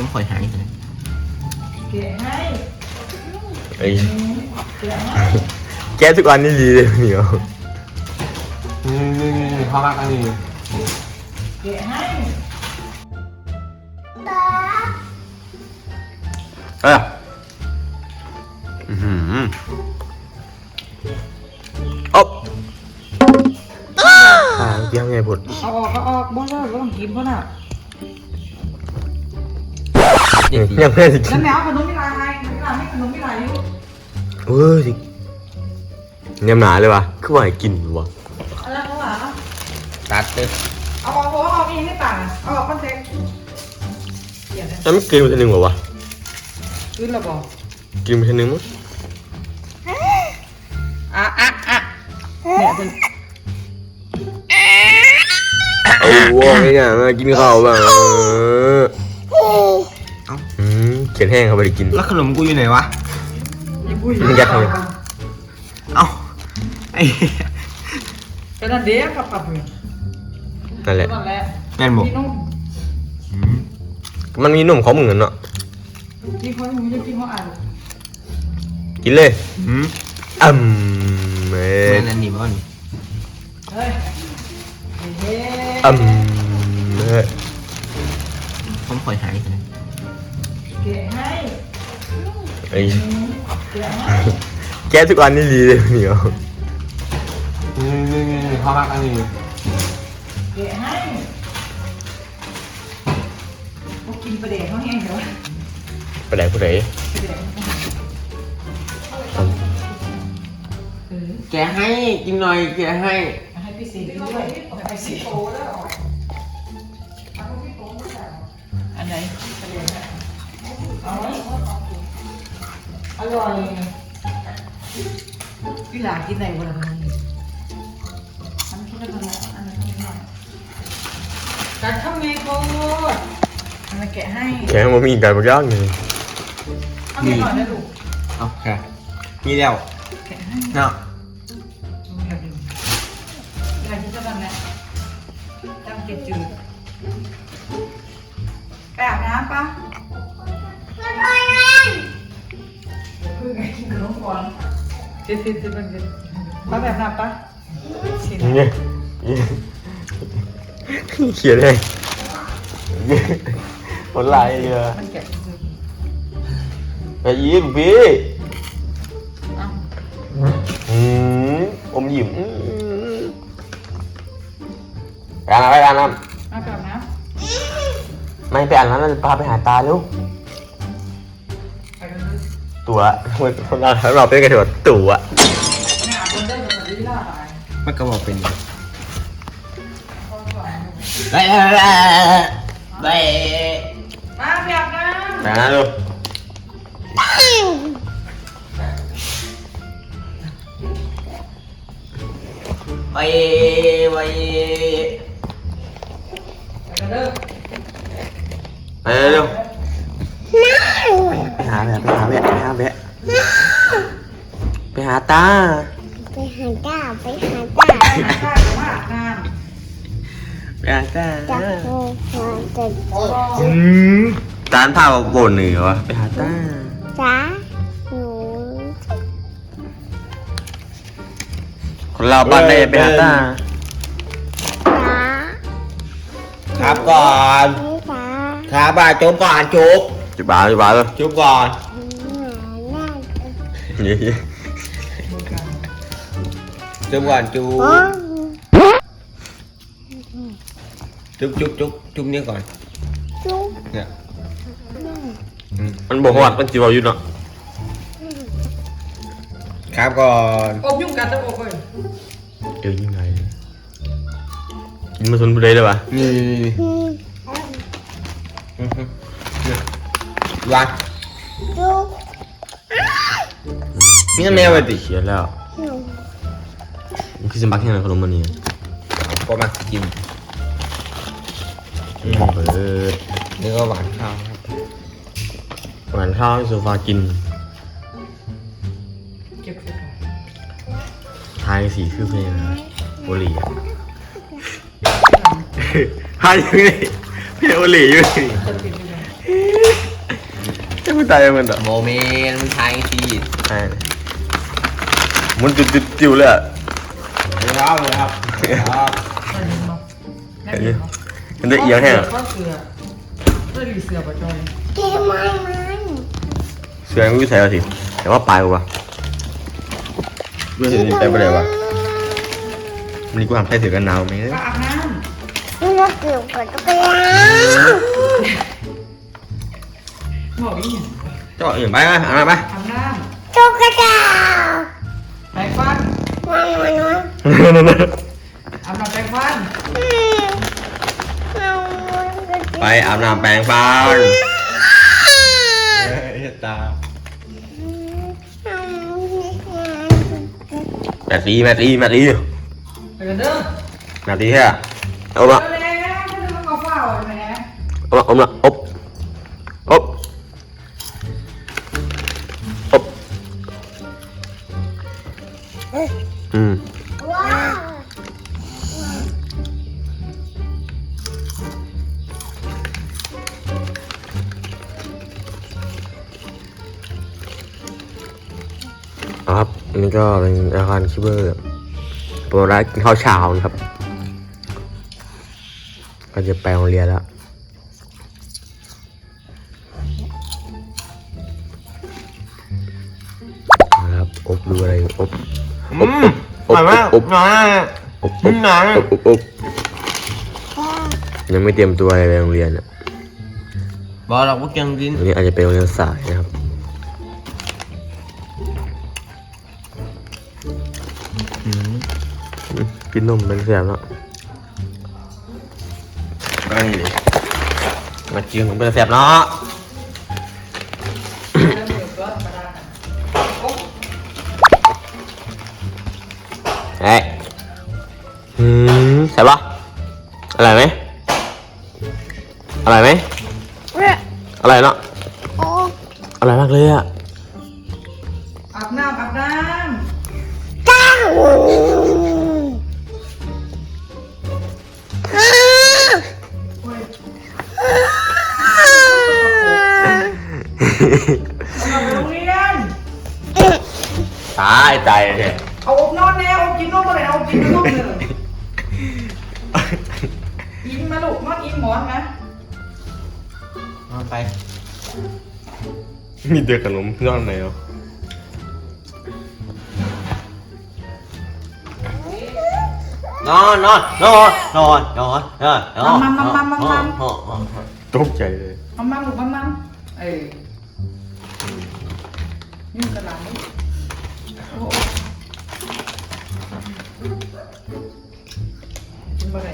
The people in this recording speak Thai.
ผมคอยหายกันเกะให้ไอ้ยเกะให้แกทุกวันนี่ดีเลยเหนียวนี่นี่นี่เขารักกันนี่เกะให้เอออือหืออ๊อบอ่าเกี่ยังไงพุดเอาออกเอาออกบ่เลิกบ่ต้องกินเพราะ น่ะยังไม่ได้กิแล้วนแมวขนมมิลาให้มิลาให้ขนมมิลาอยู่เอ้ยเนี่ยหนาเลยวะคือว่าให้กินวะอะไรเขาหวาตัดเลยเอาออกเอาออกเองให้ต่างเอาออกคอนแทคเดี๋ยวนะแล้วมันกินไปทีนึงเหรอวะขึ้นแล้วบอกกินไปทีนึงมั้งอะอะอะเนี่ยเป็นโอ้โหไอ้เนี่ยมากินข้าวบ้าง เอออืมเขียนแห้งเขาไปกิน แล้วขนมกูอยู่ไหนวะยังพูดมันยัดทำไมเอ้าไอ้ก็นั่นเด็กกับกับเลยนั่นแหละนั่นแหละแม่นบอกพี่นุ่มมันมีหนุ่มเขาเหมือนกันเนาะพี่เขาไม่ได้กินเขาอ่านกินเลยอืมอืมเอ้แม่ยนอันนี้บ่นี่เฮ้ยเฮ้ยอืมเอ้ยผมคอยหายกันเกะให้ไอ้เกะให้แกทุกวันนี่ดีเลยเหนียวนี่นี่นี่เขารักกันนี่เกะให้เขากินประเดี๋ยวเขาแห้งเดี๋ยวไปไหนผู้ใดประเดี๋ยวเออแกให้กินหน่อยแกให้ ให้พี่สีด้วยให้พี่สีโตแล้ว อาไว้อร่อยพี่หลากินไหนวันละคนนี้อันนี้ก็ทำอันนี้ทำหน่อยกัดข้าวเมโกดอันนี้แกะให้แกมันมีการบางอย่างหนึ่งข้าวเมโกดนะลูกเอาแค่มีแล้วแกะให้เนาะอย่าดึงอย่าคิดจะทำนะจำเก็บจืดไปอาบน้ำปะ เพิ่งไงกินขนมก่อนเจ็ดสิบสิบเป็นเจ็ดไปแบบน้ำปะสิเนี่ยเขียนเลยผลลายเรือมันแกะจืดไปยิ้มพี่เอ้าอืมอมยิ้มอืมไปอ่านไปอ่านน้มาแบบน้ำไม่ไปอ่านน้ำเราจะพาไปหาตาลูกำไปกันเลย ตัวคนเราเราเป็นกันเถอะตัวมันก็บอกเป็นไปไปไปมาแบบน้ไปอ่านน้ำลูกไปไปไปเลยไปเร็วไปหาแม่ไปหาแม่ไปหาแม่ไปหาตา ไปหาจ้าไปหาไปจ้าหาข้าวมาอาบน้ไปหาตาจับโซ่หัวจะำโอ้อืมตานพามาโบนเหนือวะไปหาตาจ้าหนูคนเราบ้านได้ไปหาตาจ้าครับก่อนไม่จ้า ครับอะจุ๊บก่อนจุ๊บ จุบ้าจุบ้าเลยจุ๊บก่อนหน้านี่จุ๊บก่อนจุ๊บโอ้จุ๊บจุ๊บจุ๊บจุ๊บนี่ก่อนจุ๊บเนี่ย มันบอกว่ามันจีบอยู่เนาะครับก่อนอบยุ่งกันต้องอบเลยเดี๋ยวยังไงกินมาสนบุรีเลยวะนี่อืมอือฮึเนี่ยวางจุ๊บนี่ทำไมเอาไปติเขียนแล้วหนูมันคือสมัครแข่งขนมมันนี่ก็มากินเปิดนี่ก็หวานข้าวครับหวานข้าวให้โซฟากินเก็บเก็บทายสีคือเพลงโอลีอะทายยังไงเพลงโอลีอยู่นี่ จะติดอยู่เลย ไม่ตายมันอะโมเมนต์มันทายสิใช่มันจุดจุดจิ๋วเลยอะครับเลยครับครับได้ยินบ่ได้ยินบ่มันได้เอียงแห้งอะก็เสือเสือดีเสือปะจอยเกมไม่มันเสือไม่ใส่เอาสิแต่ว่าปลายกูวะเรื่องนี้ไปไม่ได้วะมันนี่กูทำใส่เสือกันหนาวไหมก็อาบน้นี่เราเกี่ยวกับตุ๊กตาำ บอกอีกเจ้าอื่นไปไหมเอาไปอาบน้ตุ๊กตาำแปรงฟันมันมันมันอาบน้ำแปรงฟันอืมเอามันไปอาบน้ำแปรงฟันเฮ้ยตาแมตตีแมตตีแมตตีไปกันเด้อแมตตีแค่เอามาเอาเลยนะคุณจะมาเอาฝ้าเอาไปนะเอามาเอามาอบอบ นนี้ก็เป็นอาคารคิเบอร์โปรรักกินข้าวเช้านะครับ ก็จะไปโรงเรียนแล้วนะครับอบดูอะไรอบ อืมอร่อยมากอบ หน่อยอบออืบมหน่อยอบอบอบยังไม่เตรียมตัวอะไรไปโรงเรียนอะบอกเราว่าเก่งกิน วันนี้อาจจะไปโรงเรียนสายนะครับ กินนมเป็นแสบเนาะก็นี่ดิมากินนมเป็นแสบเนาะแล้วเดี๋ยวก็มาได้กันโอ้เอ้ยอืมแสบปะอร่อยไหมอร่อยไหมเว้ยอร่อยเนาะโอ้อร่อยมากเลยอะ เอาไปโรงเรียน ตายตายเนี่ยเอาอบนอนแน่อบกินนมอะไรเอาอบกินนมเลยอินมาลูกนอนอินหมอนนะเอาไป มีเด็กขนมย้อนไหนอะ นอนนอนนอนนอนนอนนอนนอนมัมมัมมัมมัมมัม ตกใจเลยมัมมัมลูกมัมมัมเออนี่มันกระหล่ำโอ้